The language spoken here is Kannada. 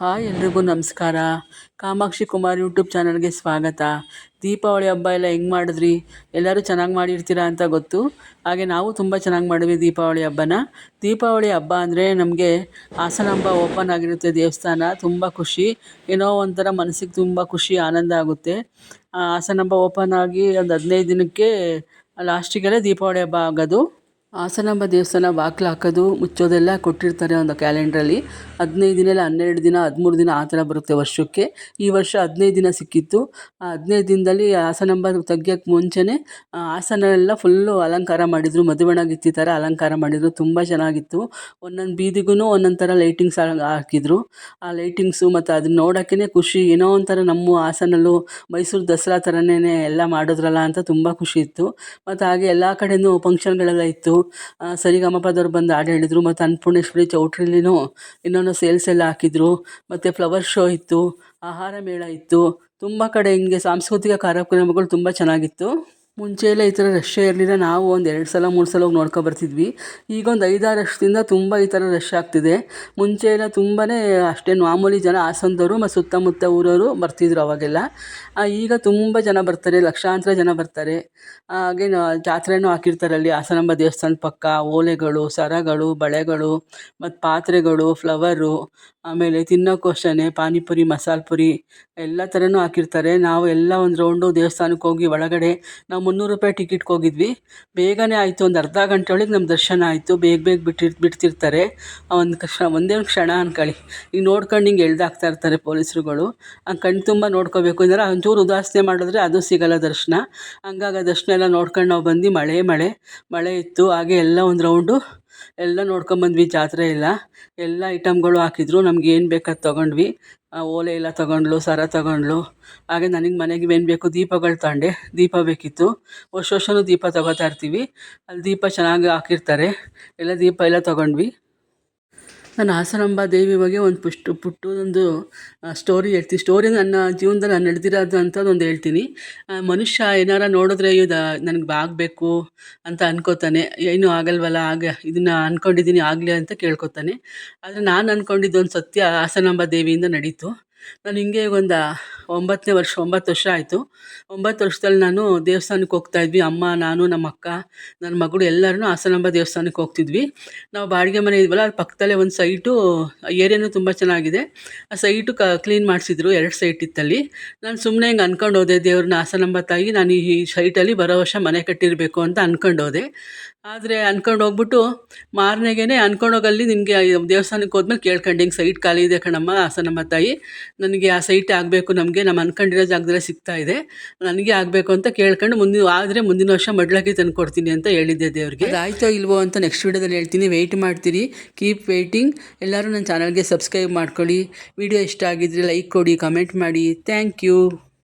ಹಾಯ್ ಎಲ್ರಿಗೂ ನಮಸ್ಕಾರ. ಕಾಮಾಕ್ಷಿ ಕುಮಾರ್ ಯೂಟ್ಯೂಬ್ ಚಾನಲ್ಗೆ ಸ್ವಾಗತ. ದೀಪಾವಳಿ ಹಬ್ಬ ಎಲ್ಲ ಹೆಂಗೆ ಮಾಡಿದ್ರಿ? ಎಲ್ಲರೂ ಚೆನ್ನಾಗಿ ಮಾಡಿರ್ತೀರಾ ಅಂತ ಗೊತ್ತು. ಹಾಗೆ ನಾವು ತುಂಬ ಚೆನ್ನಾಗಿ ಮಾಡಿದ್ವಿ ದೀಪಾವಳಿ ಹಬ್ಬನ. ದೀಪಾವಳಿ ಹಬ್ಬ ಅಂದರೆ ನಮಗೆ ಹಾಸನಾಂಬ ಓಪನ್ ಆಗಿರುತ್ತೆ ದೇವಸ್ಥಾನ, ತುಂಬ ಖುಷಿ. ಏನೋ ಒಂಥರ ಮನಸ್ಸಿಗೆ ತುಂಬ ಖುಷಿ, ಆನಂದ ಆಗುತ್ತೆ. ಹಾಸನಾಂಬ ಓಪನ್ ಆಗಿ ಒಂದು ಹದಿನೈದು ದಿನಕ್ಕೆ ಲಾಸ್ಟಿಗೆಲ್ಲ ದೀಪಾವಳಿ ಹಬ್ಬ ಆಗೋದು. ಹಾಸನಾಂಬ ದೇವಸ್ಥಾನ ಬಾಗ್ಲು ಹಾಕೋದು, ಮುಚ್ಚೋದೆಲ್ಲ ಕೊಟ್ಟಿರ್ತಾರೆ ಒಂದು ಕ್ಯಾಲೆಂಡ್ರಲ್ಲಿ. ಹದಿನೈದು ದಿನ ಇಲ್ಲ ಹನ್ನೆರಡು ದಿನ, ಹದಿಮೂರು ದಿನ ಆ ಥರ ಬರುತ್ತೆ ವರ್ಷಕ್ಕೆ. ಈ ವರ್ಷ ಹದಿನೈದು ದಿನ ಸಿಕ್ಕಿತ್ತು. ಆ ಹದಿನೈದು ದಿನದಲ್ಲಿ ಹಾಸನಾಂಬ ತೆಗಿಯೋಕ್ಕೆ ಮುಂಚೆನೇ ಹಾಸನ ಎಲ್ಲ ಫುಲ್ಲು ಅಲಂಕಾರ ಮಾಡಿದರು. ಮದುವಣ ಥರ ಅಲಂಕಾರ ಮಾಡಿದರು. ತುಂಬ ಚೆನ್ನಾಗಿತ್ತು. ಒಂದೊಂದು ಬೀದಿಗೂ ಒಂದೊಂದು ಥರ ಲೈಟಿಂಗ್ಸ್ ಹಾಕಿದ್ರು. ಆ ಲೈಟಿಂಗ್ಸು ಮತ್ತು ಅದನ್ನ ನೋಡೋಕ್ಕೇ ಖುಷಿ. ಏನೋ ಒಂಥರ ನಮ್ಮ ಹಾಸನಲ್ಲೂ ಮೈಸೂರು ದಸರಾ ಥರನೇ ಎಲ್ಲ ಮಾಡಿದ್ರಲ್ಲ ಅಂತ ತುಂಬ ಖುಷಿ ಇತ್ತು. ಮತ್ತು ಹಾಗೆ ಎಲ್ಲ ಕಡೆಯೂ ಫಂಕ್ಷನ್ಗಳೆಲ್ಲ ಇತ್ತು. ಸರಿಗಮಪದವ್ರು ಬಂದು ಹಾಡು ಹೇಳಿದರು, ಮತ್ತು ಅನ್ನಪೂರ್ಣೇಶ್ವರಿ ಚೌಟ್ರಿಲಿನೂ ಇನ್ನೊಂದು ಸೇಲ್ಸ್ ಎಲ್ಲ ಹಾಕಿದ್ರು, ಮತ್ತು ಫ್ಲವರ್ ಶೋ ಇತ್ತು, ಆಹಾರ ಮೇಳ ಇತ್ತು, ತುಂಬ ಕಡೆ ಹಿಂಗೆ ಸಾಂಸ್ಕೃತಿಕ ಕಾರ್ಯಕ್ರಮಗಳು ತುಂಬ ಚೆನ್ನಾಗಿತ್ತು. ಮುಂಚೆ ಎಲ್ಲ ಈ ಥರ ರಶ್ಶೇ ಇರಲಿಲ್ಲ. ನಾವು ಒಂದು ಎರಡು ಸಲ, ಮೂರು ಸಲ ಹೋಗಿ ನೋಡ್ಕೊ ಬರ್ತಿದ್ವಿ. ಈಗ ಒಂದು ಐದಾರು ವರ್ಷದಿಂದ ತುಂಬ ಈ ಥರ ರಶ್ ಆಗ್ತಿದೆ. ಮುಂಚೆ ಎಲ್ಲ ತುಂಬಾ ಅಷ್ಟೇ ಮಾಮೂಲಿ ಜನ ಹಾಸನದವರು ಮತ್ತು ಸುತ್ತಮುತ್ತ ಊರವರು ಬರ್ತಿದ್ರು ಅವಾಗೆಲ್ಲ. ಈಗ ತುಂಬ ಜನ ಬರ್ತಾರೆ, ಲಕ್ಷಾಂತರ ಜನ ಬರ್ತಾರೆ. ಹಾಗೆ ಜಾತ್ರೆನೂ ಹಾಕಿರ್ತಾರೆ ಅಲ್ಲಿ. ಹಾಸನಾಂಬ ದೇವಸ್ಥಾನದ ಪಕ್ಕ, ಓಲೆಗಳು, ಸರಗಳು, ಬಳೆಗಳು, ಮತ್ತು ಪಾತ್ರೆಗಳು ಫ್ಲವರು ಆಮೇಲೆ ತಿನ್ನೋಕ್ಕೂ ಪಾನಿಪುರಿ, ಮಸಾಲೆ ಪುರಿ, ಎಲ್ಲ ಥರನೂ ಹಾಕಿರ್ತಾರೆ. ನಾವು ಎಲ್ಲ ಒಂದು ರೌಂಡು ದೇವಸ್ಥಾನಕ್ಕೆ ಹೋಗಿ ಒಳಗಡೆ ನಾವು ಮುನ್ನೂರು ರೂಪಾಯಿ ಟಿಕೆಟ್ಗೆ ಹೋಗಿದ್ವಿ. ಬೇಗನೆ ಆಯಿತು, ಒಂದು ಅರ್ಧ ಗಂಟೆ ಒಳಗೆ ನಮ್ಮ ದರ್ಶನ ಆಯಿತು. ಬೇಗ ಬೇಗ ಬಿಟ್ಟಿರ್ ಬಿಡ್ತಿರ್ತಾರೆ. ಒಂದು ಕ್ಷಣ ಒಂದೇ ಕ್ಷಣ ಅನ್ಕೊಳ್ಳಿ. ಈಗ ನೋಡ್ಕೊಂಡು ಹಿಂಗೆ ಎಳ್ದಾಕ್ತಾ ಇರ್ತಾರೆ ಪೊಲೀಸ್ರುಗಳು. ಹಂಗೆ ಕಣ್ಣು ತುಂಬ ನೋಡ್ಕೋಬೇಕು. ಅಂದರೆ ಒಂಚೂರು ಉದಾಸನೆ ಮಾಡಿದ್ರೆ ಅದು ಸಿಗಲ್ಲ ದರ್ಶನ. ಹಂಗಾಗಿ ದರ್ಶನ ಎಲ್ಲ ನೋಡ್ಕೊಂಡು ನಾವು ಬಂದು ಮಳೆ ಮಳೆ ಮಳೆ ಇತ್ತು. ಹಾಗೆ ಎಲ್ಲ ಒಂದು ರೌಂಡು ಎಲ್ಲ ನೋಡ್ಕೊಂಬಂದ್ವಿ ಜಾತ್ರೆ ಎಲ್ಲ. ಎಲ್ಲ ಐಟಮ್ಗಳು ಹಾಕಿದ್ರು. ನಮ್ಗೆ ಏನು ಬೇಕು ಅದು ತೊಗೊಂಡ್ವಿ. ಓಲೆ ಎಲ್ಲ ತಗೊಂಡ್ಳು, ಸರ ತಗೊಂಡ್ಳು. ಹಾಗೆ ನನಗೆ ಮನೆಗೆ ಏನು ಬೇಕು, ದೀಪಗಳು ತಗೊಂಡೆ ದೀಪ ಬೇಕಿತ್ತು. ವರ್ಷ ವರ್ಷವೂ ದೀಪ ತಗೋತಾಯಿರ್ತೀವಿ ಅಲ್ಲಿ ದೀಪ ಚೆನ್ನಾಗಿ ಹಾಕಿರ್ತಾರೆ. ಎಲ್ಲ ದೀಪ ಎಲ್ಲ ತೊಗೊಂಡ್ವಿ. ನಾನು ಹಾಸನಾಂಬ ದೇವಿ ಬಗ್ಗೆ ಒಂದು ಪುಷ್ಟು ಪುಟ್ಟದೊಂದು ಸ್ಟೋರಿ ಹೇಳ್ತೀನಿ ಸ್ಟೋರಿ ನನ್ನ ಜೀವನದಲ್ಲಿ ನಾನು ನಡೆದಿರೋದು ಅಂತದೊಂದು ಹೇಳ್ತೀನಿ. ಮನುಷ್ಯ ಏನಾರ ನೋಡಿದ್ರೆ ಇದು ನನಗೆ ಆಗಬೇಕು ಅಂತ ಅನ್ಕೋತಾನೆ. ಏನು ಆಗಲ್ವಲ್ಲ, ಆಗ ಇದನ್ನು ಅಂದ್ಕೊಂಡಿದ್ದೀನಿ ಆಗಲಿ ಅಂತ ಕೇಳ್ಕೊತಾನೆ. ಆದರೆ ನಾನು ಅಂದ್ಕೊಂಡಿದ್ದೊಂದು ಸತ್ಯ ಹಾಸನಾಂಬ ದೇವಿಯಿಂದ ನಡೀತು. ನಾನು ಹಿಂಗೆ ಒಂದು ಒಂಬತ್ತನೇ ವರ್ಷ, ಒಂಬತ್ತು ವರ್ಷ ಆಯಿತು. ಒಂಬತ್ತು ವರ್ಷದಲ್ಲಿ ನಾನು ದೇವಸ್ಥಾನಕ್ಕೆ ಹೋಗ್ತಾ ಇದ್ವಿ. ಅಮ್ಮ, ನಾನು ನಮ್ಮ ಅಕ್ಕ ನನ್ನ ಮಗಳು ಎಲ್ಲರೂ ಹಾಸನಾಂಬ ದೇವಸ್ಥಾನಕ್ಕೆ ಹೋಗ್ತಿದ್ವಿ. ನಾವು ಬಾಡಿಗೆ ಮನೆ ಇದ್ವಲ್ಲ, ಅದು ಪಕ್ಕದಲ್ಲೇ ಒಂದು ಸೈಟು ಏರಿಯಾನೂ ತುಂಬ ಚೆನ್ನಾಗಿದೆ. ಆ ಸೈಟು ಕ ಕ್ಲೀನ್ ಮಾಡಿಸಿದ್ರು ಎರಡು ಸೈಟ್ ಇತ್ತಲ್ಲಿ. ನಾನು ಸುಮ್ಮನೆ ಹಿಂಗೆ ಅಂದ್ಕೊಂಡು ಹೋದೆ, ದೇವ್ರನ್ನ ಹಾಸನಾಂಬ ತಾಯಿ, ನಾನು ಈ ಸೈಟಲ್ಲಿ ಬರೋ ವರ್ಷ ಮನೆ ಕಟ್ಟಿರಬೇಕು ಅಂತ ಅಂದ್ಕೊಂಡು ಹೋದೆ. ಆದರೆ ಅಂದ್ಕೊಂಡು ಹೋಗ್ಬಿಟ್ಟು ಮಾರನೆಗೆ ಹೋಗಲ್ಲಿ ನಿನಗೆ ದೇವಸ್ಥಾನಕ್ಕೆ ಹೋದ್ಮೇಲೆ ಕೇಳ್ಕೊಂಡು, ಹಿಂಗೆ ಸೈಟ್ ಖಾಲಿ ಇದೆ ಕಣಮ್ಮ ಹಾಸನಮ್ಮ ತಾಯಿ. ನನಗೆ ಆ ಸೈಟ್ ಆಗಬೇಕು, ನಮಗೆ ನಮ್ಮ ಅನ್ಕೊಂಡಿರೋ ಜಾಗದಲ್ಲೇ ಸಿಗ್ತಾ ಇದೆ. ನನಗೆ ಆಗಬೇಕು ಅಂತ ಕೇಳ್ಕೊಂಡು ಮುಂದಿನ, ಆದರೆ ಮುಂದಿನ ವರ್ಷ ಮಡ್ಲಾಗಿ ತಂದು ಕೊಡ್ತೀನಿ ಅಂತ ಹೇಳಿದ್ದೆ ದೇವ್ರಿಗೆ. ಆಯಿತೋ ಇಲ್ವೋ ಅಂತ ನೆಕ್ಸ್ಟ್ ವೀಡಿಯೋದಲ್ಲಿ ಹೇಳ್ತೀನಿ. ವೆಯ್ಟ್ ಮಾಡ್ತೀರಿ. ಕೀಪ್ ವೆಯ್ಟಿಂಗ್ ಎಲ್ಲರೂ ನನ್ನ ಚಾನಲ್ಗೆ ಸಬ್ಸ್ಕ್ರೈಬ್ ಮಾಡ್ಕೊಳ್ಳಿ. ವಿಡಿಯೋ ಇಷ್ಟ ಆಗಿದ್ರೆ ಲೈಕ್ ಕೊಡಿ ಕಮೆಂಟ್ ಮಾಡಿ. Thank you